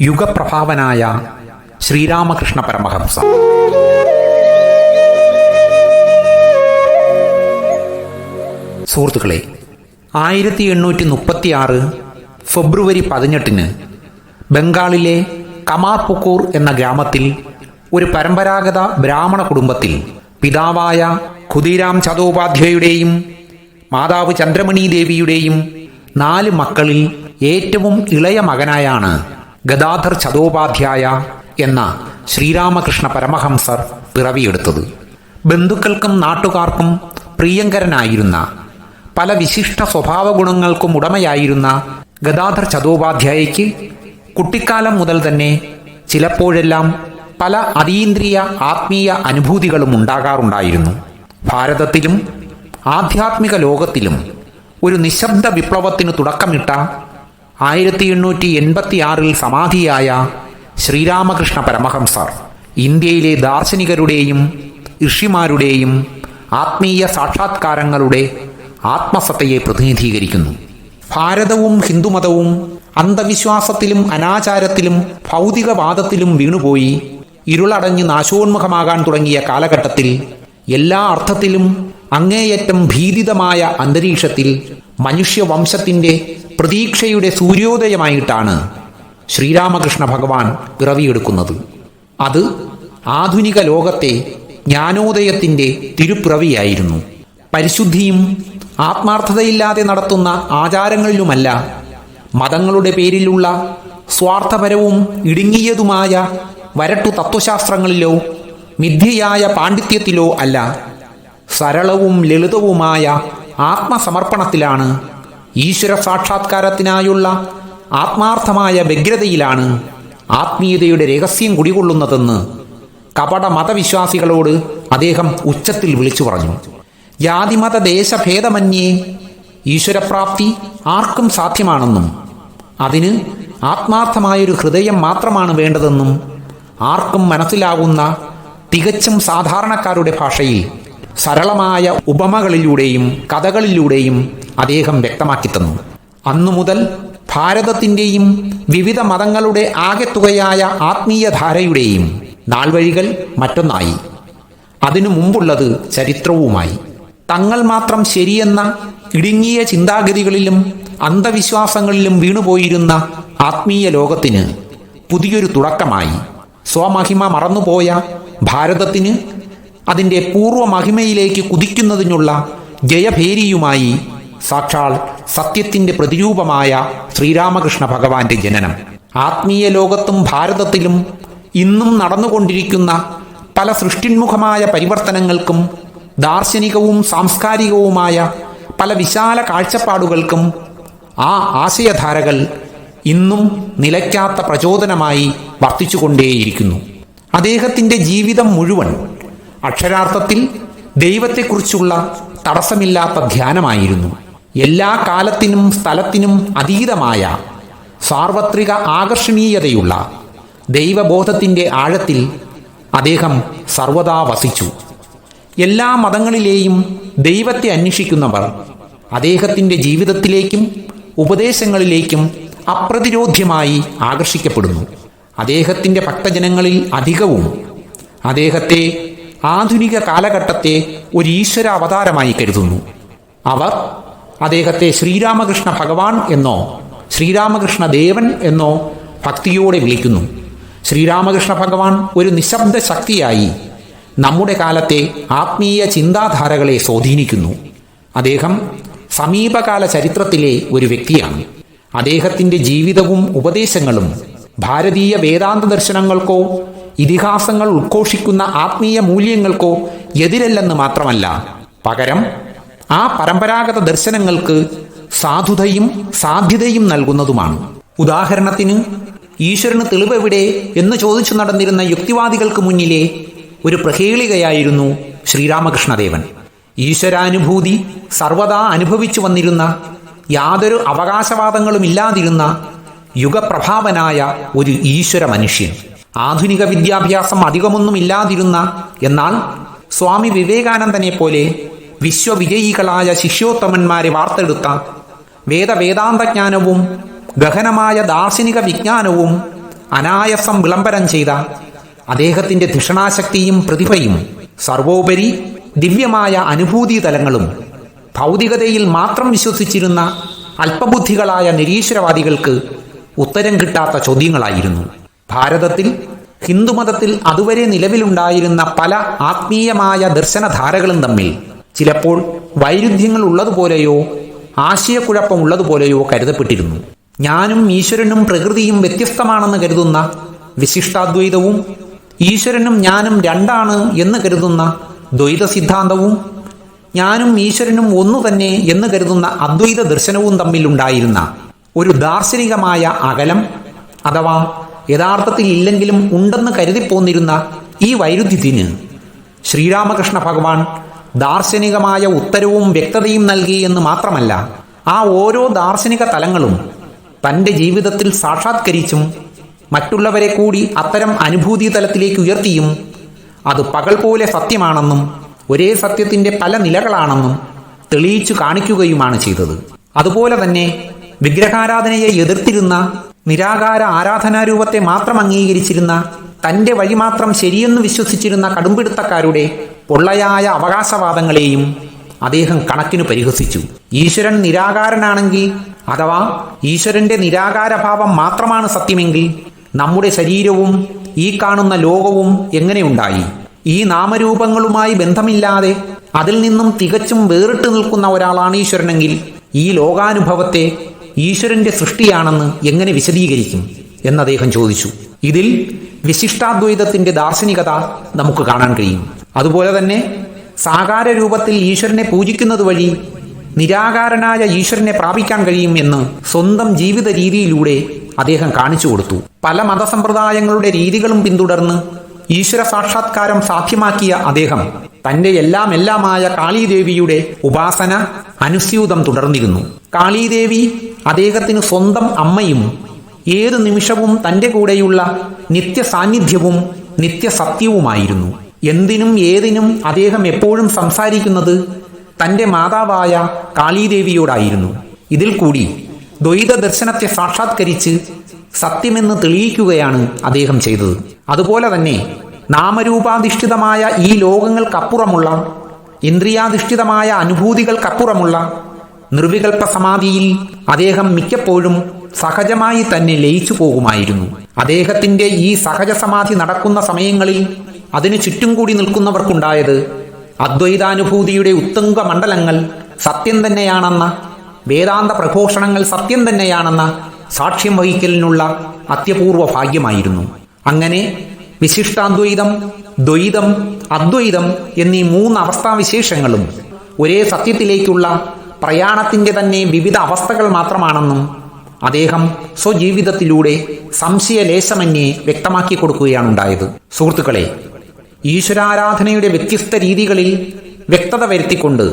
യുഗപ്രഭാവനായ ശ്രീരാമകൃഷ്ണ പരമഹംസ. സുഹൃത്തുക്കളെ ആയിരത്തി എണ്ണൂറ്റി മുപ്പത്തി ആറ് ഫെബ്രുവരി പതിനെട്ടിന് ബംഗാളിലെ കമാർപുക്കൂർ എന്ന ഗ്രാമത്തിൽ ഒരു പരമ്പരാഗത ബ്രാഹ്മണ കുടുംബത്തിൽ പിതാവായ ഖുദിരാം ചതോപാധ്യായുടെയും മാതാവ് ചന്ദ്രമണി ദേവിയുടെയും നാല് മക്കളിൽ ഏറ്റവും ഇളയ മകനായാണ് ഗദാധർ ചതോപാധ്യായ എന്ന ശ്രീരാമകൃഷ്ണ പരമഹംസർ പിറവിയെടുത്തത്. ബന്ധുക്കൾക്കും നാട്ടുകാർക്കും പ്രിയങ്കരനായിരുന്ന പല വിശിഷ്ട സ്വഭാവ ഗുണങ്ങൾക്കും ഉടമയായിരുന്ന ഗദാധർ ചതോപാധ്യായയ്ക്ക് കുട്ടിക്കാലം മുതൽ തന്നെ ചിലപ്പോഴെല്ലാം പല അതീന്ദ്രിയ ആത്മീയ അനുഭൂതികളും ഉണ്ടാകാറുണ്ടായിരുന്നു. ഭാരതത്തിലും ആധ്യാത്മിക ലോകത്തിലും ഒരു നിശബ്ദ വിപ്ലവത്തിന് തുടക്കമിട്ട ആയിരത്തി എണ്ണൂറ്റി എൺപത്തി ആറിൽ സമാധിയായ ശ്രീരാമകൃഷ്ണ പരമഹംസർ ഇന്ത്യയിലെ ദാർശനികരുടെയും ഋഷിമാരുടെയും ആത്മീയ സാക്ഷാത്കാരങ്ങളുടെ ആത്മസത്തയെ പ്രതിനിധീകരിക്കുന്നു. ഭാരതവും ഹിന്ദുമതവും അന്ധവിശ്വാസത്തിലും അനാചാരത്തിലും ഭൗതികവാദത്തിലും വീണുപോയി ഇരുളടഞ്ഞ് നാശോന്മുഖമാകാൻ തുടങ്ങിയ കാലഘട്ടത്തിൽ എല്ലാ അർത്ഥത്തിലും അങ്ങേയറ്റം ഭീതിതമായ അന്തരീക്ഷത്തിൽ മനുഷ്യവംശത്തിന്റെ പ്രതീക്ഷയുടെ സൂര്യോദയമായിട്ടാണ് ശ്രീരാമകൃഷ്ണ ഭഗവാൻ പിറവിയെടുക്കുന്നത്. അത് ആധുനിക ലോകത്തെ ജ്ഞാനോദയത്തിന്റെ തിരുപ്പിറവിയായിരുന്നു. പരിശുദ്ധിയും ആത്മാർത്ഥതയില്ലാതെ നടത്തുന്ന ആചാരങ്ങളിലുമല്ല മതങ്ങളുടെ പേരിലുള്ള സ്വാർത്ഥപരവും ഇടുങ്ങിയതുമായ വരട്ടു തത്വശാസ്ത്രങ്ങളിലോ മിഥ്യയായ പാണ്ഡിത്യത്തിലോ അല്ല. സരളവും ലളിതവുമായ ആത്മസമർപ്പണത്തിലാണ് ഈശ്വര സാക്ഷാത്കാരത്തിനായുള്ള ആത്മാർത്ഥമായ വ്യഗ്രതയിലാണ് ആത്മീയതയുടെ രഹസ്യം കുടികൊള്ളുന്നതെന്ന് കപട മതവിശ്വാസികളോട് അദ്ദേഹം ഉച്ചത്തിൽ വിളിച്ചു പറഞ്ഞു. ജാതിമത ദേശഭേദമന്യേ ഈശ്വരപ്രാപ്തി ആർക്കും സാധ്യമാണെന്നും അതിന് ആത്മാർത്ഥമായൊരു ഹൃദയം മാത്രമാണ് വേണ്ടതെന്നും ആർക്കും മനസ്സിലാവുന്ന തികച്ചും സാധാരണക്കാരുടെ ഭാഷയിൽ സരളമായ ഉപമകളിലൂടെയും കഥകളിലൂടെയും അദ്ദേഹം വ്യക്തമാക്കി തന്നു. അന്നു മുതൽ ഭാരതത്തിന്റെയും വിവിധ മതങ്ങളുടെ ആകെത്തുകയായ ആത്മീയധാരയുടെയും നാൾവഴികൾ മറ്റൊന്നായി. അതിനു മുമ്പുള്ളത് ചരിത്രവുമായി. തങ്ങൾ മാത്രം ശരിയെന്ന ഇടുങ്ങിയ ചിന്താഗതികളിലും അന്ധവിശ്വാസങ്ങളിലും വീണുപോയിരുന്ന ആത്മീയ ലോകത്തിന് പുതിയൊരു തുടക്കമായി. സ്വമഹിമ മറന്നുപോയ ഭാരതത്തിന് അതിന്റെ പൂർവമഹിമയിലേക്ക് കുതിക്കുന്നതിനുള്ള ജയഭേരിയുമായി സാക്ഷാൽ സത്യത്തിന്റെ പ്രതിരൂപമായ ശ്രീരാമകൃഷ്ണ ഭഗവാന്റെ ജനനം. ആത്മീയ ലോകത്തും ഭാരതത്തിലും ഇന്നും നടന്നുകൊണ്ടിരിക്കുന്ന പല സൃഷ്ടിന്മുഖമായ പരിവർത്തനങ്ങൾക്കും ദാർശനികവും സാംസ്കാരികവുമായ പല വിശാല കാഴ്ചപ്പാടുകൾക്കും ആ ആശയധാരകൾ ഇന്നും നിലയ്ക്കാത്ത പ്രചോദനമായി വർത്തിച്ചുകൊണ്ടേയിരിക്കുന്നു. അദ്ദേഹത്തിന്റെ ജീവിതം മുഴുവൻ അക്ഷരാർത്ഥത്തിൽ ദൈവത്തെക്കുറിച്ചുള്ള തടസ്സമില്ലാത്ത ധ്യാനമായിരുന്നു. എല്ലാ കാലത്തിനും സ്ഥലത്തിനും അതീതമായ സാർവത്രിക ആകർഷണീയതയുള്ള ദൈവബോധത്തിന്റെ ആഴത്തിൽ അദ്ദേഹം സർവദാ വസിച്ചു. എല്ലാ മതങ്ങളിലെയും ദൈവത്തെ അന്വേഷിക്കുന്നവർ അദ്ദേഹത്തിന്റെ ജീവിതത്തിലേക്കും ഉപദേശങ്ങളിലേക്കും അപ്രതിരോധ്യമായി ആകർഷിക്കപ്പെടുന്നു. അദ്ദേഹത്തിന്റെ ഭക്തജനങ്ങളിൽ അധികവും അദ്ദേഹത്തെ ആധുനിക കാലഘട്ടത്തെ ഒരു ഈശ്വര അവതാരമായി കരുതുന്നു. അവർ അദ്ദേഹത്തെ ശ്രീരാമകൃഷ്ണ ഭഗവാൻ എന്നോ ശ്രീരാമകൃഷ്ണ ദേവൻ എന്നോ ഭക്തിയോടെ വിളിക്കുന്നു. ശ്രീരാമകൃഷ്ണ ഭഗവാൻ ഒരു നിശബ്ദ ശക്തിയായി നമ്മുടെ കാലത്തെ ആത്മീയ ചിന്താധാരകളെ സ്വാധീനിക്കുന്നു. അദ്ദേഹം സമീപകാല ചരിത്രത്തിലെ ഒരു വ്യക്തിയാണ്. അദ്ദേഹത്തിന്റെ ജീവിതവും ഉപദേശങ്ങളും ഭാരതീയ വേദാന്ത ദർശനങ്ങൾക്കോ ഇതിഹാസങ്ങൾ ഉദ്ഘോഷിക്കുന്ന ആത്മീയ മൂല്യങ്ങൾക്കോ എതിരല്ലെന്ന് മാത്രമല്ല. പകരം ആ പരമ്പരാഗത ദർശനങ്ങൾക്ക് സാധുതയും സാധ്യതയും നൽകുന്നതുമാണ്. ഉദാഹരണത്തിന് ഈശ്വരന് തെളിവെവിടെ എന്ന് ചോദിച്ചു നടന്നിരുന്ന യുക്തിവാദികൾക്ക് മുന്നിലെ ഒരു പ്രഹേളികയായിരുന്നു ശ്രീരാമകൃഷ്ണദേവൻ. ഈശ്വരാനുഭൂതി സർവദാ അനുഭവിച്ചു വന്നിരുന്ന യാതൊരു അവകാശവാദങ്ങളും ഇല്ലാതിരുന്ന യുഗപ്രഭാവനായ ഒരു ഈശ്വര മനുഷ്യൻ ആധുനിക വിദ്യാഭ്യാസം അധികമൊന്നും ഇല്ലാതിരുന്ന എന്നാൽ സ്വാമി വിവേകാനന്ദനെ പോലെ വിശ്വവിജയികളായ ശിഷ്യോത്തമന്മാരെ വാർത്തെടുത്ത വേദവേദാന്തജ്ഞാനവും ഗഹനമായ ദാർശനിക വിജ്ഞാനവും അനായസം വിളംബരം ചെയ്ത അദ്ദേഹത്തിന്റെ ധിഷണാശക്തിയും പ്രതിഭയും സർവോപരി ദിവ്യമായ അനുഭൂതി തലങ്ങളും ഭൗതികതയിൽ മാത്രം വിശ്വസിച്ചിരുന്ന അല്പബുദ്ധികളായ നിരീശ്വരവാദികൾക്ക് ഉത്തരം കിട്ടാത്ത ചോദ്യങ്ങളായിരുന്നു. ഭാരതത്തിൽ ഹിന്ദുമതത്തിൽ അതുവരെ നിലവിലുണ്ടായിരുന്ന പല ആത്മീയമായ ദർശനധാരകളും തമ്മിൽ ചിലപ്പോൾ വൈരുദ്ധ്യങ്ങൾ ഉള്ളതുപോലെയോ ആശയക്കുഴപ്പം ഉള്ളതുപോലെയോ കരുതപ്പെട്ടിരുന്നു. ഞാനും ഈശ്വരനും പ്രകൃതിയും വ്യത്യസ്തമാണെന്ന് കരുതുന്ന വിശിഷ്ടാദ്വൈതവും ഈശ്വരനും ഞാനും രണ്ടാണ് എന്ന് കരുതുന്ന ദ്വൈത സിദ്ധാന്തവും ഞാനും ഈശ്വരനും ഒന്നു തന്നെ എന്ന് കരുതുന്ന അദ്വൈത ദർശനവും തമ്മിലുണ്ടായിരുന്ന ഒരു ദാർശനികമായ അകലം അഥവാ യഥാർത്ഥത്തിൽ ഇല്ലെങ്കിലും ഉണ്ടെന്ന് കരുതിപ്പോന്നിരുന്ന ഈ വൈരുദ്ധ്യത്തിന് ശ്രീരാമകൃഷ്ണ ഭഗവാൻ ദാർശനികമായ ഉത്തരവും വ്യക്തതയും നൽകി എന്ന് മാത്രമല്ല ആ ഓരോ ദാർശനിക തലങ്ങളും തന്റെ ജീവിതത്തിൽ സാക്ഷാത്കരിച്ചും മറ്റുള്ളവരെ കൂടി അത്തരം അനുഭൂതി തലത്തിലേക്ക് ഉയർത്തിയും അത് പകൽ പോലെ സത്യമാണെന്നും ഒരേ സത്യത്തിന്റെ പല നിലകളാണെന്നും തെളിയിച്ചു കാണിക്കുകയുമാണ് ചെയ്തത്. അതുപോലെ തന്നെ വിഗ്രഹാരാധനയെ എതിർത്തിരുന്ന നിരാകാര ആരാധനാരൂപത്തെ മാത്രം അംഗീകരിച്ചിരുന്ന തന്റെ വഴി മാത്രം ശരിയെന്ന് വിശ്വസിച്ചിരുന്ന കടുംപിടുത്തക്കാരുടെ പൊള്ളയായ അവകാശവാദങ്ങളെയും അദ്ദേഹം കണക്കിന് പരിഹസിച്ചു. ഈശ്വരൻ നിരാകാരനാണെങ്കിൽ അഥവാ ഈശ്വരന്റെ നിരാകാരഭാവം മാത്രമാണ് സത്യമെങ്കിൽ നമ്മുടെ ശരീരവും ഈ കാണുന്ന ലോകവും എങ്ങനെയുണ്ടായി ഈ നാമരൂപങ്ങളുമായി ബന്ധമില്ലാതെ അതിൽ നിന്നും തികച്ചും വേറിട്ട് നിൽക്കുന്ന ഒരാളാണ് ഈശ്വരനെങ്കിൽ ഈ ലോകാനുഭവത്തെ ഈശ്വരന്റെ സൃഷ്ടിയാണെന്ന് എങ്ങനെ വിശദീകരിക്കും എന്ന് അദ്ദേഹം ചോദിച്ചു. ഇതിൽ വിശിഷ്ടാദ്വൈതത്തിന്റെ ദാർശനികത നമുക്ക് കാണാൻ കഴിയും. അതുപോലെ തന്നെ സാകാര രൂപത്തിൽ ഈശ്വരനെ പൂജിക്കുന്നത് വഴി നിരാകാരനായ ഈശ്വരനെ പ്രാപിക്കാൻ കഴിയും എന്ന് സ്വന്തം ജീവിത രീതിയിലൂടെ അദ്ദേഹം കാണിച്ചു കൊടുത്തു. പല മതസമ്പ്രദായങ്ങളുടെ രീതികളും പിന്തുടർന്ന് ഈശ്വര സാക്ഷാത്കാരം സാധ്യമാക്കിയ അദ്ദേഹം തന്റെ എല്ലാം എല്ലാമായ കാളീദേവിയുടെ ഉപാസന അനുസ്യൂതം തുടർന്നിരുന്നു. കാളീദേവി അദ്ദേഹത്തിന് സ്വന്തം അമ്മയും ഏതു നിമിഷവും തന്റെ കൂടെയുള്ള നിത്യ സാന്നിധ്യവും നിത്യസത്യവുമായിരുന്നു. എന്തിനും ഏതിനും അദ്ദേഹം എപ്പോഴും സംസാരിക്കുന്നത് തന്റെ മാതാവായ കാളീദേവിയോടായിരുന്നു. ഇതിൽ കൂടി ദ്വൈത ദർശനത്തെ സാക്ഷാത്കരിച്ച് സത്യമെന്ന് തെളിയിക്കുകയാണ് അദ്ദേഹം ചെയ്തത്. അതുപോലെ തന്നെ നാമരൂപാധിഷ്ഠിതമായ ഈ ലോകങ്ങൾക്കപ്പുറമുള്ള ഇന്ദ്രിയാധിഷ്ഠിതമായ അനുഭൂതികൾക്കപ്പുറമുള്ള നിർവികൽപ്പ സമാധിയിൽ അദ്ദേഹം മിക്കപ്പോഴും സഹജമായി തന്നെ ലയിച്ചു പോകുമായിരുന്നു. അദ്ദേഹത്തിന്റെ ഈ സഹജ സമാധി നടക്കുന്ന സമയങ്ങളിൽ അതിനു ചുറ്റും കൂടി നിൽക്കുന്നവർക്കുണ്ടായത് അദ്വൈതാനുഭൂതിയുടെ ഉത്തുംഗ മണ്ഡലങ്ങൾ സത്യം തന്നെയാണെന്ന വേദാന്ത പ്രഘോഷണങ്ങൾ സത്യം തന്നെയാണെന്ന സാക്ഷ്യം വഹിക്കലിനുള്ള അത്യപൂർവ ഭാഗ്യമായിരുന്നു. അങ്ങനെ വിശിഷ്ടാദ്വൈതം ദ്വൈതം അദ്വൈതം എന്നീ മൂന്ന് അവസ്ഥാവിശേഷങ്ങളും ഒരേ സത്യത്തിലേക്കുള്ള പ്രയാണത്തിന്റെ തന്നെ വിവിധ അവസ്ഥകൾ മാത്രമാണെന്നും അദ്ദേഹം സ്വജീവിതത്തിലൂടെ സംശയലേശമന്യേ വ്യക്തമാക്കി കൊടുക്കുകയാണ് ഉണ്ടായത് സുഹൃത്തുക്കളെ ഈശ്വരാരാധനയുടെ വ്യത്യസ്ത രീതികളിൽ വ്യക്തത വരുത്തിക്കൊണ്ട്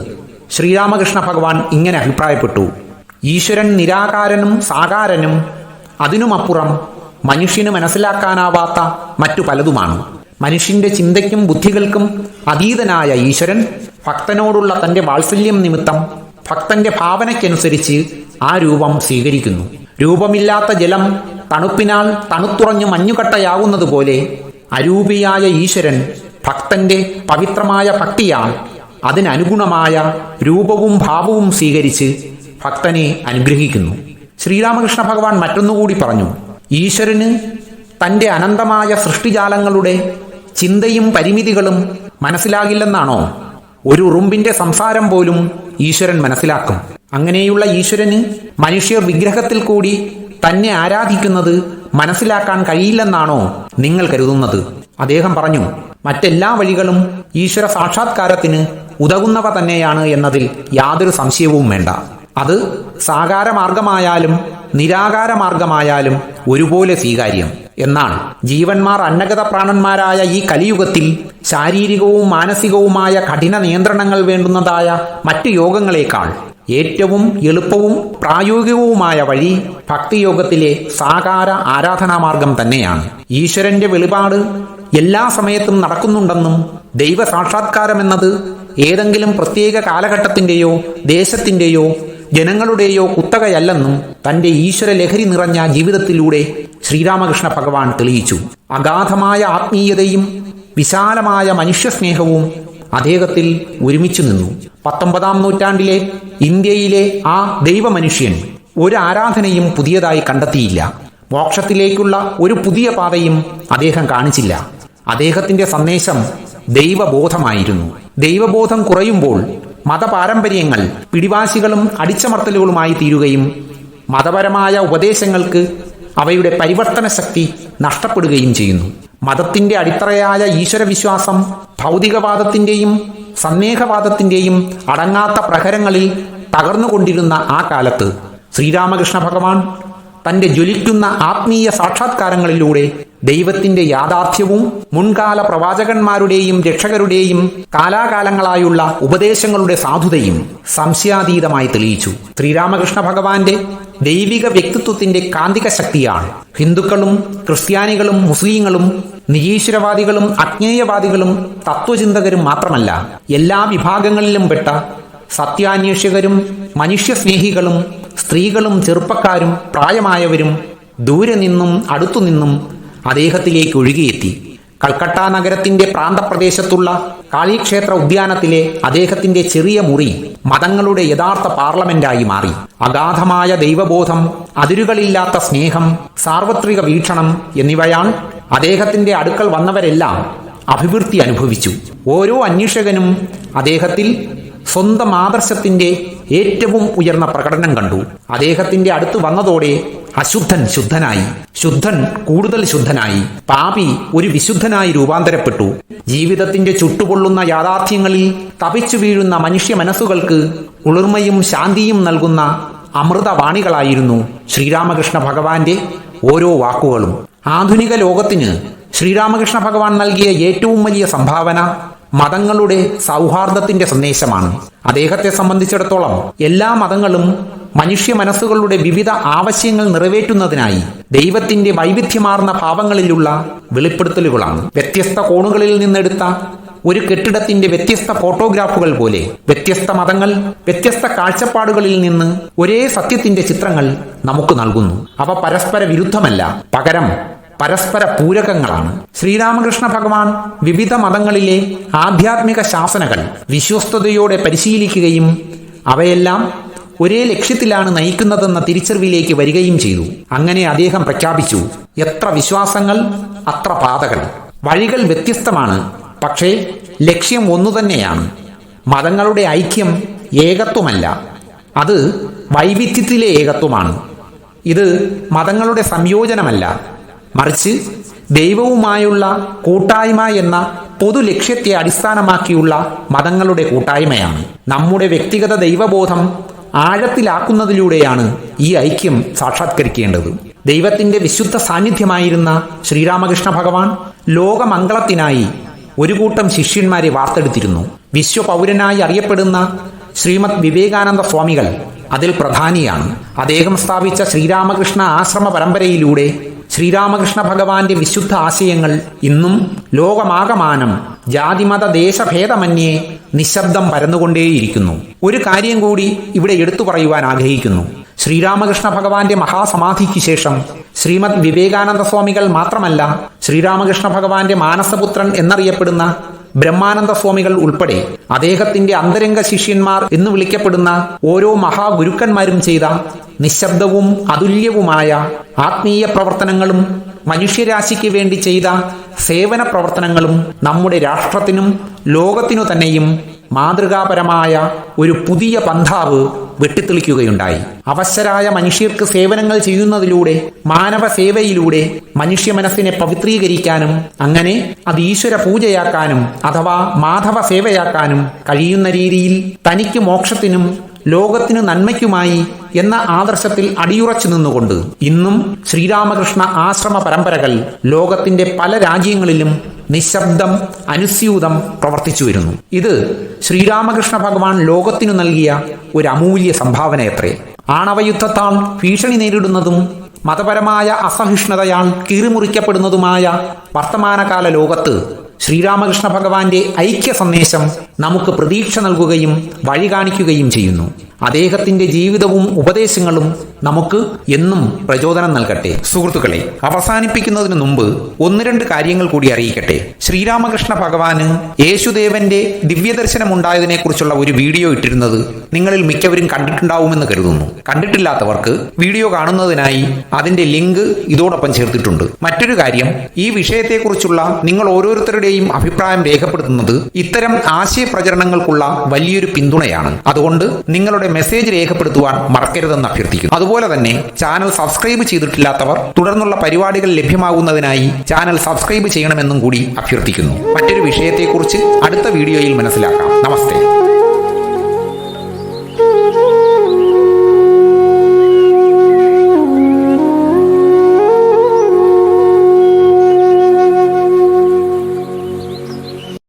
ശ്രീരാമകൃഷ്ണ ഭഗവാൻ ഇങ്ങനെ അഭിപ്രായപ്പെട്ടു. ഈശ്വരൻ നിരാകാരനും സാകാരനും അതിനുമപ്പുറം മനുഷ്യന് മനസ്സിലാക്കാനാവാത്ത മറ്റു പലതുമാണ്. മനുഷ്യന്റെ ചിന്തയ്ക്കും ബുദ്ധികൾക്കും അതീതനായ ഈശ്വരൻ ഭക്തനോടുള്ള തന്റെ വാത്സല്യം നിമിത്തം ഭക്തന്റെ ഭാവനയ്ക്കനുസരിച്ച് ആ രൂപം സ്വീകരിക്കുന്നു. രൂപമില്ലാത്ത ജലം തണുപ്പിനാൽ തണുത്തുറഞ്ഞു മഞ്ഞുകട്ടയാകുന്നതുപോലെ അരൂപിയായ ഈശ്വരൻ ഭക്തന്റെ പവിത്രമായ ഭക്തിയാൽ അതിനനുഗുണമായ രൂപവും ഭാവവും സ്വീകരിച്ച് ഭക്തനെ അനുഗ്രഹിക്കുന്നു. ശ്രീരാമകൃഷ്ണ ഭഗവാൻ മറ്റൊന്നുകൂടി പറഞ്ഞു. ഈശ്വരന് തന്റെ അനന്തമായ സൃഷ്ടിജാലങ്ങളുടെ ചിന്തയും പരിമിതികളും മനസ്സിലാകില്ലെന്നാണോ? ഒരു ഉറുമ്പിന്റെ സംസാരം പോലും ഈശ്വരൻ മനസ്സിലാക്കും. അങ്ങനെയുള്ള ഈശ്വരന് മനുഷ്യർ വിഗ്രഹത്തിൽ കൂടി തന്നെ ആരാധിക്കുന്നത് മനസ്സിലാക്കാൻ കഴിയില്ലെന്നാണോ നിങ്ങൾ കരുതുന്നത്? അദ്ദേഹം പറഞ്ഞു മറ്റെല്ലാ വഴികളും ഈശ്വര സാക്ഷാത്കാരത്തിന് ഉതകുന്നവ തന്നെയാണ് എന്നതിൽ യാതൊരു സംശയവും വേണ്ട. അത് സാകാരമാർഗമായാലും നിരാകാരമാർഗമായാലും ഒരുപോലെ സ്വീകാര്യം. എന്നാണ് ജീവന്മാർ അന്നഗത പ്രാണന്മാരായ ഈ കലിയുഗത്തിൽ ശാരീരികവും മാനസികവുമായ കഠിന നിയന്ത്രണങ്ങൾ വേണ്ടുന്നതായ മറ്റു യോഗങ്ങളെക്കാൾ ഏറ്റവും എളുപ്പവും പ്രായോഗികവുമായ വഴി ഭക്തിയോഗത്തിലെ സാകാര ആരാധനാമാർഗം തന്നെയാണ്. ഈശ്വരന്റെ വെളിപാട് എല്ലാ സമയത്തും നടക്കുന്നുണ്ടെന്നും ദൈവ സാക്ഷാത്കാരം എന്നത് ഏതെങ്കിലും പ്രത്യേക കാലഘട്ടത്തിന്റെയോ ദേശത്തിന്റെയോ ജനങ്ങളുടെയോ കുത്തകയല്ലെന്നും തന്റെ ഈശ്വര ലഹരി നിറഞ്ഞ ജീവിതത്തിലൂടെ ശ്രീരാമകൃഷ്ണ ഭഗവാൻ തെളിയിച്ചു. അഗാധമായ ആത്മീയതയും വിശാലമായ മനുഷ്യസ്നേഹവും അദ്ദേഹത്തിൽ ഒരുമിച്ചു നിന്നു. പത്തൊമ്പതാം നൂറ്റാണ്ടിലെ ഇന്ത്യയിലെ ആ ദൈവമനുഷ്യൻ ഒരു ആരാധനയും പുതിയതായി കണ്ടെത്തിയില്ല. മോക്ഷത്തിലേക്കുള്ള ഒരു പുതിയ പാതയും അദ്ദേഹം കാണിച്ചില്ല. അദ്ദേഹത്തിന്റെ സന്ദേശം ദൈവബോധമായിരുന്നു. ദൈവബോധം കുറയുമ്പോൾ മതപാരമ്പര്യങ്ങൾ പിടിവാശികളും അടിച്ചമർത്തലുകളുമായി തീരുകയും മതപരമായ ഉപദേശങ്ങൾക്ക് അവയുടെ പരിവർത്തന ശക്തി നഷ്ടപ്പെടുകയും ചെയ്യുന്നു. മതത്തിന്റെ അടിത്തറയായ ഈശ്വരവിശ്വാസം ഭൗതികവാദത്തിന്റെയും സന്ദേഹവാദത്തിന്റെയും അടങ്ങാത്ത പ്രഹരങ്ങളിൽ തകർന്നുകൊണ്ടിരുന്ന ആ കാലത്ത് ശ്രീരാമകൃഷ്ണ ഭഗവാൻ തന്റെ ജ്വലിക്കുന്ന ആത്മീയ സാക്ഷാത്കാരങ്ങളിലൂടെ ദൈവത്തിന്റെ യാഥാർത്ഥ്യവും മുൻകാല പ്രവാചകന്മാരുടെയും രക്ഷകരുടെയും കാലാകാലങ്ങളായുള്ള ഉപദേശങ്ങളുടെ സാധുതയും സംശയാതീതമായി തെളിയിച്ചു. ശ്രീരാമകൃഷ്ണ ഭഗവാന്റെ ദൈവിക വ്യക്തിത്വത്തിന്റെ കാന്തിക ശക്തിയാണ് ഹിന്ദുക്കളും ക്രിസ്ത്യാനികളും മുസ്ലിങ്ങളും നിരീശ്വരവാദികളും അജ്ഞേയവാദികളും തത്വചിന്തകരും മാത്രമല്ല എല്ലാ വിഭാഗങ്ങളിലും പെട്ട സത്യാന്വേഷകരും മനുഷ്യസ്നേഹികളും സ്ത്രീകളും ചെറുപ്പക്കാരും പ്രായമായവരും ദൂരെ നിന്നും അടുത്തുനിന്നും അദ്ദേഹത്തിലേക്ക് ഒഴുകിയെത്തി. കൽക്കട്ട നഗരത്തിന്റെ പ്രാന്തപ്രദേശത്തുള്ള കാളിക്ഷേത്ര ഉദ്യാനത്തിലെ അദ്ദേഹത്തിന്റെ ചെറിയ മുറി മതങ്ങളുടെ യഥാർത്ഥ പാർലമെന്റായി മാറി. അഗാധമായ ദൈവബോധം അതിരുകളില്ലാത്ത സ്നേഹം സാർവത്രിക വീക്ഷണം എന്നിവയാൽ അദ്ദേഹത്തിന്റെ അടുക്കൽ വന്നവരെല്ലാം അഭിവൃദ്ധി അനുഭവിച്ചു. ഓരോ അന്വേഷകനും അദ്ദേഹത്തിൽ സ്വന്തം ആദർശത്തിന്റെ ഏറ്റവും ഉയർന്ന പ്രകടനം കണ്ടു. അദ്ദേഹത്തിന്റെ അടുത്ത് വന്നതോടെ അശുദ്ധൻ ശുദ്ധനായി. ശുദ്ധൻ കൂടുതൽ ശുദ്ധനായി. പാപി ഒരു വിശുദ്ധനായി രൂപാന്തരപ്പെട്ടു. ജീവിതത്തിന്റെ ചുട്ടുപൊള്ളുന്ന യാഥാർത്ഥ്യങ്ങളിൽ തപിച്ചു വീഴുന്ന മനുഷ്യ മനസ്സുകൾക്ക് കുളിർമയും ശാന്തിയും നൽകുന്ന അമൃതവാണികളായിരുന്നു ശ്രീരാമകൃഷ്ണ ഭഗവാന്റെ ഓരോ വാക്കുകളും. ആധുനിക ലോകത്തിന് ശ്രീരാമകൃഷ്ണ ഭഗവാൻ നൽകിയ ഏറ്റവും വലിയ സംഭാവന മതങ്ങളുടെ സൗഹാർദ്ദത്തിന്റെ സന്ദേശമാണ്. അദ്ദേഹത്തെ സംബന്ധിച്ചിടത്തോളം എല്ലാ മതങ്ങളും മനുഷ്യ മനസ്സുകളുടെ വിവിധ ആവശ്യങ്ങൾ നിറവേറ്റുന്നതിനായി ദൈവത്തിന്റെ വൈവിധ്യമാർന്ന ഭാവങ്ങളിലുള്ള വെളിപ്പെടുത്തലുകളാണ്. വ്യത്യസ്ത കോണുകളിൽ നിന്നെടുത്ത ഒരു കെട്ടിടത്തിന്റെ വ്യത്യസ്ത ഫോട്ടോഗ്രാഫുകൾ പോലെ വ്യത്യസ്ത മതങ്ങൾ വ്യത്യസ്ത കാഴ്ചപ്പാടുകളിൽ നിന്ന് ഒരേ സത്യത്തിന്റെ ചിത്രങ്ങൾ നമുക്ക് നൽകുന്നു. അവ പരസ്പര വിരുദ്ധമല്ല. പകരം പരസ്പര പൂരകങ്ങളാണ്. ശ്രീരാമകൃഷ്ണ ഭഗവാൻ വിവിധ മതങ്ങളിലെ ആധ്യാത്മിക ശാസനകൾ വിശ്വസ്തയോടെ പരിശീലിക്കുകയും അവയെല്ലാം ഒരേ ലക്ഷ്യത്തിലാണ് നയിക്കുന്നതെന്ന തിരിച്ചറിവിലേക്ക് വരികയും ചെയ്തു. അങ്ങനെ അദ്ദേഹം പ്രഖ്യാപിച്ചു എത്ര വിശ്വാസങ്ങൾ അത്ര പാതകൾ. വഴികൾ വ്യത്യസ്തമാണ് പക്ഷേ ലക്ഷ്യം ഒന്നു തന്നെയാണ്. മതങ്ങളുടെ ഐക്യം ഏകത്വമല്ല. അത് വൈവിധ്യത്തിലെ ഏകത്വമാണ്. ഇത് മതങ്ങളുടെ സംയോജനമല്ല. മറിച്ച് ദൈവവുമായുള്ള കൂട്ടായ്മ എന്ന പൊതു ലക്ഷ്യത്തെ അടിസ്ഥാനമാക്കിയുള്ള മതങ്ങളുടെ കൂട്ടായ്മയാണ്. നമ്മുടെ വ്യക്തിഗത ദൈവബോധം ആഴത്തിലാക്കുന്നതിലൂടെയാണ് ഈ ഐക്യം സാക്ഷാത്കരിക്കേണ്ടത്. ദൈവത്തിന്റെ വിശുദ്ധ സാന്നിധ്യമായിരുന്ന ശ്രീരാമകൃഷ്ണ ഭഗവാൻ ലോകമംഗളത്തിനായി ഒരു കൂട്ടം ശിഷ്യന്മാരെ വാർത്തെടുത്തിരുന്നു. വിശ്വപൗരനായി അറിയപ്പെടുന്ന ശ്രീമദ് വിവേകാനന്ദ സ്വാമികൾ അതിൽ പ്രധാനിയാണ്. അദ്ദേഹം സ്ഥാപിച്ച ശ്രീരാമകൃഷ്ണ ആശ്രമ പരമ്പരയിലൂടെ ശ്രീരാമകൃഷ്ണ ഭഗവാന്റെ വിശുദ്ധ ആശയങ്ങൾ ഇന്നും ലോകമാകമാനം ജാതിമത ദേശഭേദമന്യേ നിശബ്ദം പരന്നുകൊണ്ടേയിരിക്കുന്നു. ഒരു കാര്യം കൂടി ഇവിടെ എടുത്തു പറയുവാൻ ആഗ്രഹിക്കുന്നു. ശ്രീരാമകൃഷ്ണ ഭഗവാന്റെ മഹാസമാധിക്ക് ശേഷം ശ്രീമദ് വിവേകാനന്ദ സ്വാമികൾ മാത്രമല്ല ശ്രീരാമകൃഷ്ണ ഭഗവാന്റെ മാനസപുത്രൻ എന്നറിയപ്പെടുന്ന ബ്രഹ്മാനന്ദ സ്വാമികൾ ഉൾപ്പെടെ അദ്ദേഹത്തിന്റെ അന്തരംഗ ശിഷ്യന്മാർ എന്ന് വിളിക്കപ്പെടുന്ന ഓരോ മഹാഗുരുക്കന്മാരും ചെയ്ത നിശബ്ദവും അതുല്യവുമായ ആത്മീയ പ്രവർത്തനങ്ങളും മനുഷ്യരാശിക്ക് വേണ്ടി ചെയ്ത സേവന പ്രവർത്തനങ്ങളും നമ്മുടെ രാഷ്ട്രത്തിനും ലോകത്തിനു തന്നെയും മാതൃകാപരമായ ഒരു പുതിയ പന്ഥാവ് വെട്ടിത്തെളിക്കുകയുണ്ടായി. അവശരായ മനുഷ്യർക്ക് സേവനങ്ങൾ ചെയ്യുന്നതിലൂടെ മാനവ സേവയിലൂടെ മനുഷ്യ മനസ്സിനെ പവിത്രീകരിക്കാനും അങ്ങനെ അത് ഈശ്വര പൂജയാക്കാനും അഥവാ മാധവ സേവയാക്കാനും കഴിയുന്ന രീതിയിൽ തനിക്ക് മോക്ഷത്തിനും ലോകത്തിനു നന്മയ്ക്കുമായി എന്ന ആദർശത്തിൽ അടിയുറച്ചു നിന്നുകൊണ്ട് ഇന്നും ശ്രീരാമകൃഷ്ണ ആശ്രമ പരമ്പരകൾ ലോകത്തിന്റെ പല രാജ്യങ്ങളിലും നിശബ്ദം അനുസ്യൂതം പ്രവർത്തിച്ചു വരുന്നു. ഇത് ശ്രീരാമകൃഷ്ണ ഭഗവാൻ ലോകത്തിനു നൽകിയ ഒരു അമൂല്യ സംഭാവനയത്രേ. ആണവയുദ്ധത്താൽ ഭീഷണി നേരിടുന്നതും മതപരമായ അസഹിഷ്ണുതയാൽ കീറിമുറിക്കപ്പെടുന്നതുമായ വർത്തമാനകാല ലോകത്ത് ശ്രീരാമകൃഷ്ണ ഭഗവാന്റെ ഐക്യ സന്ദേശം നമുക്ക് പ്രതീക്ഷ നൽകുകയും വഴി കാണിക്കുകയും ചെയ്യുന്നു. അദ്ദേഹത്തിന്റെ ജീവിതവും ഉപദേശങ്ങളും നമുക്ക് എന്നും പ്രചോദനം നൽകട്ടെ. സുഹൃത്തുക്കളെ അവസാനിപ്പിക്കുന്നതിന് മുമ്പ് ഒന്ന് രണ്ട് കാര്യങ്ങൾ കൂടി അറിയിക്കട്ടെ. ശ്രീരാമകൃഷ്ണ ഭഗവാന് യേശുദേവന്റെ ദിവ്യദർശനമുണ്ടായതിനെ കുറിച്ചുള്ള ഒരു വീഡിയോ ഇട്ടിരുന്നത് നിങ്ങളിൽ മിക്കവരും കണ്ടിട്ടുണ്ടാവുമെന്ന് കരുതുന്നു. കണ്ടിട്ടില്ലാത്തവർക്ക് വീഡിയോ കാണുന്നതിനായി അതിന്റെ ലിങ്ക് ഇതോടൊപ്പം ചേർത്തിട്ടുണ്ട്. മറ്റൊരു കാര്യം ഈ വിഷയത്തെക്കുറിച്ചുള്ള നിങ്ങൾ ഓരോരുത്തരുടെയും അഭിപ്രായം രേഖപ്പെടുത്തുന്നത് ഇത്തരം ആശയപ്രചരണങ്ങൾക്കുള്ള വലിയൊരു പിന്തുണയാണ്. അതുകൊണ്ട് നിങ്ങളുടെ മെസ്സേജ് രേഖപ്പെടുത്തുവാൻ മറക്കരുതെന്ന് അഭ്യർത്ഥിക്കുന്നു. അതുപോലെ തന്നെ ചാനൽ സബ്സ്ക്രൈബ് ചെയ്തിട്ടില്ലാത്തവർ തുടർന്നുള്ള പരിപാടികൾ ലഭ്യമാകുന്നതിനായി ചാനൽ സബ്സ്ക്രൈബ് ചെയ്യണമെന്നും കൂടി അഭ്യർത്ഥിക്കുന്നു. മറ്റൊരു വിഷയത്തെക്കുറിച്ച് അടുത്ത വീഡിയോയിൽ മനസ്സിലാക്കാം. നമസ്തേ.